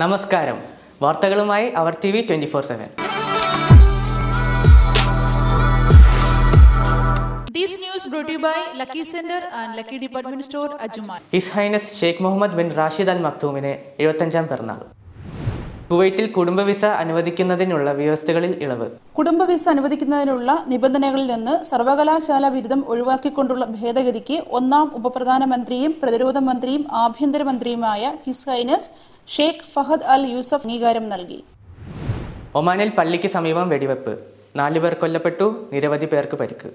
നമസ്കാരം. വാർത്തകളുമായി അവർ T V twenty four seven. His highness Sheikh Mohammed bin Rashid Al മക്തൂമിന് എഴുപത്തഞ്ചാം പിറന്നാൾ. കുവൈറ്റിൽ കുടുംബ വിസ അനുവദിക്കുന്നതിനുള്ള വ്യവസ്ഥകളിൽ ഇളവ്. കുടുംബ വിസ അനുവദിക്കുന്നതിനുള്ള നിബന്ധനകളിൽ നിന്ന് സർവകലാശാല ബിരുദം ഒഴിവാക്കിക്കൊണ്ടുള്ള ഭേദഗതിക്ക് ഒന്നാം ഉപപ്രധാനമന്ത്രിയും പ്രതിരോധ മന്ത്രിയും ആഭ്യന്തരമന്ത്രിയുമായ his highness Sheikh Fahad Al Yousef അംഗീകാരം നൽകി. ഒമാനിൽ പള്ളിക്ക് സമീപം വെടിവെപ്പ്. നാലുപേർ കൊല്ലപ്പെട്ടു നിരവധി പേർക്ക് പരിക്ക്.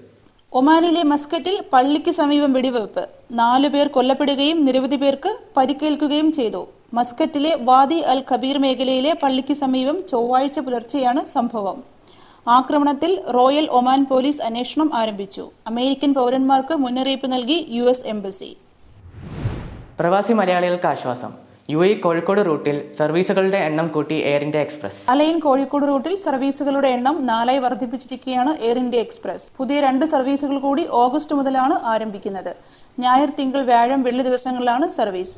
ഒമാനിലെ മസ്കറ്റിൽ പള്ളിക്ക് സമീപം വെടിവെപ്പ്. നാലു പേർ കൊല്ലപ്പെടുകയും നിരവധി പേർക്ക് പരിക്കേൽക്കുകയും ചെയ്തു. മസ്കറ്റിലെ വാദി അൽ കബീർ മേഖലയിലെ പള്ളിക്ക് സമീപം ചൊവ്വാഴ്ച പുലർച്ചെയാണ് സംഭവം. ആക്രമണത്തിൽ റോയൽ ഒമാൻ പോലീസ് അന്വേഷണം ആരംഭിച്ചു. അമേരിക്കൻ പൗരന്മാർക്ക് മുന്നറിയിപ്പ് നൽകി യു എസ് എംബസി. പ്രവാസി മലയാളികൾക്ക് ആശ്വാസം. യു എ കോഴിക്കോട് റൂട്ടിൽ സർവീസുകളുടെ എണ്ണം കൂട്ടി Air India Express. Al Ain Kozhikode റൂട്ടിൽ സർവീസുകളുടെ എണ്ണം നാലായി വർദ്ധിപ്പിച്ചിരിക്കുകയാണ് എയർ ഇന്ത്യ എക്സ്പ്രസ്. പുതിയ രണ്ട് സർവീസുകൾ കൂടി ഓഗസ്റ്റ് മുതലാണ് ആരംഭിക്കുന്നത്. ഞായർ തിങ്കൾ വ്യാഴം വെള്ളി ദിവസങ്ങളിലാണ് സർവീസ്.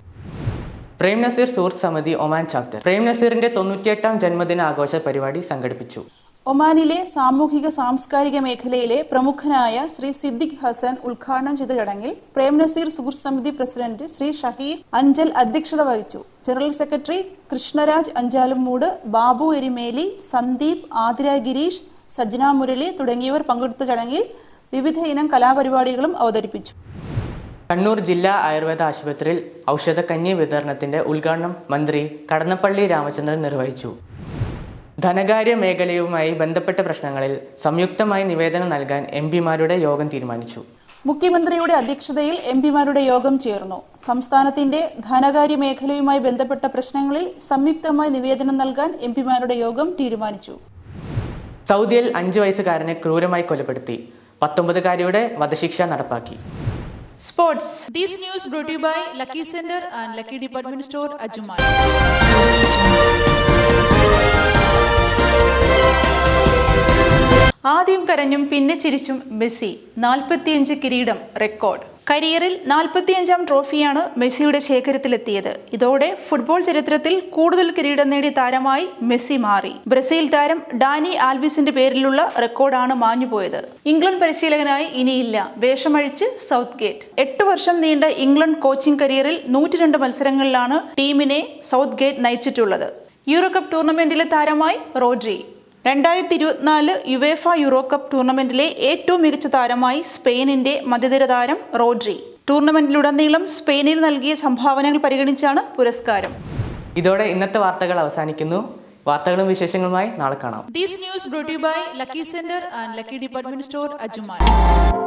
പ്രേം നസീർ സുഹൃത്ത് സമിതി ഒമാൻ ചാപ്റ്റർ. പ്രേം നസീറിന്റെ തൊണ്ണൂറ്റിയെട്ടാം ജന്മദിന ആഘോഷ പരിപാടി സംഘടിപ്പിച്ചു. ഒമാനിലെ സാമൂഹിക സാംസ്കാരിക മേഖലയിലെ പ്രമുഖനായ ശ്രീ സിദ്ദിഖ് ഹസൻ ഉദ്ഘാടനം ചെയ്ത ചടങ്ങിൽ പ്രേം നസീർ സമിതി പ്രസിഡന്റ് ശ്രീ ഷഹീർ അഞ്ചൽ അധ്യക്ഷത വഹിച്ചു. ജനറൽ സെക്രട്ടറി കൃഷ്ണരാജ് അഞ്ചാലുംമൂട് ബാബു എരിമേലി സന്ദീപ് ആതിര ഗിരീഷ് സജ്ന മുരളി തുടങ്ങിയവർ പങ്കെടുത്ത ചടങ്ങിൽ വിവിധ ഇനം കലാപരിപാടികളും അവതരിപ്പിച്ചു. കണ്ണൂർ ജില്ലാ ആയുർവേദ ആശുപത്രിയിൽ ഔഷധക്കഞ്ഞി വിതരണത്തിന്റെ ഉദ്ഘാടനം മന്ത്രി കടന്നപ്പള്ളി രാമചന്ദ്രൻ നിർവഹിച്ചു. ധനകാര്യ മേഖലയുമായി ബന്ധപ്പെട്ട പ്രശ്നങ്ങളിൽ സംയുക്തമായി നിവേദനം നൽകാൻ എം പിമാരുടെ യോഗം തീരുമാനിച്ചു. മുഖ്യമന്ത്രിയുടെ അധ്യക്ഷതയിൽ എം പിമാരുടെ യോഗം ചേർന്നു. സംസ്ഥാനത്തിന്റെ ധനകാര്യ മേഖലയുമായി ബന്ധപ്പെട്ട പ്രശ്നങ്ങളിൽ സംയുക്തമായി നിവേദനം നൽകാൻ എം പിമാരുടെ യോഗം തീരുമാനിച്ചു. സൗദിയിൽ അഞ്ചു വയസ്സുകാരനെ ക്രൂരമായി കൊലപ്പെടുത്തി. പത്തൊമ്പതുകാരിയുടെ വധശിക്ഷ നടപ്പാക്കി. Sports these news brought by lucky by and lucky department store Department Store, ആദ്യം കരഞ്ഞും പിന്നെ ചിരിച്ചും മെസ്സി നാൽപ്പത്തിയഞ്ച് കിരീടം റെക്കോർഡ് കരിയറിൽ നാൽപ്പത്തിയഞ്ചാം ട്രോഫിയാണ് മെസ്സിയുടെ ശേഖരത്തിലെത്തിയത്. ഇതോടെ ഫുട്ബോൾ ചരിത്രത്തിൽ കൂടുതൽ കിരീടം നേടിയ താരമായി മെസ്സി മാറി. ബ്രസീൽ താരം ഡാനി ആൽവിസിന്റെ പേരിലുള്ള റെക്കോർഡാണ് മാഞ്ഞുപോയത്. ഇംഗ്ലണ്ട് പരിശീലകനായി ഇനിയില്ല. വേഷമഴിച്ച് സൗത്ത് ഗേറ്റ് എട്ട് വർഷം നീണ്ട ഇംഗ്ലണ്ട് കോച്ചിംഗ് കരിയറിൽ നൂറ്റിരണ്ട് മത്സരങ്ങളിലാണ് ടീമിനെ സൗത്ത് ഗേറ്റ് നയിച്ചിട്ടുള്ളത്. യൂറോ കപ്പ് ടൂർണമെന്റിലെ താരമായി റോഡ്രി. രണ്ടായിരത്തി ഇരുപത്തിനാല് യുവേഫ യൂറോ കപ്പ് ടൂർണമെന്റിലെ ഏറ്റവും മികച്ച താരമായി സ്പെയിനിന്റെ മധ്യനിര താരം റോഡ്രി. ടൂർണമെന്റിലുടനീളം സ്പെയിനിൽ നൽകിയ സംഭാവനകൾ പരിഗണിച്ചാണ് പുരസ്കാരം. ഇതോടെ ഇന്നത്തെ വാർത്തകൾ അവസാനിക്കുന്നു. വാർത്തകളും വിശേഷങ്ങളുമായി നാളെ കാണാം. To you by Lucky Center and Lucky Department Store, Ajuman.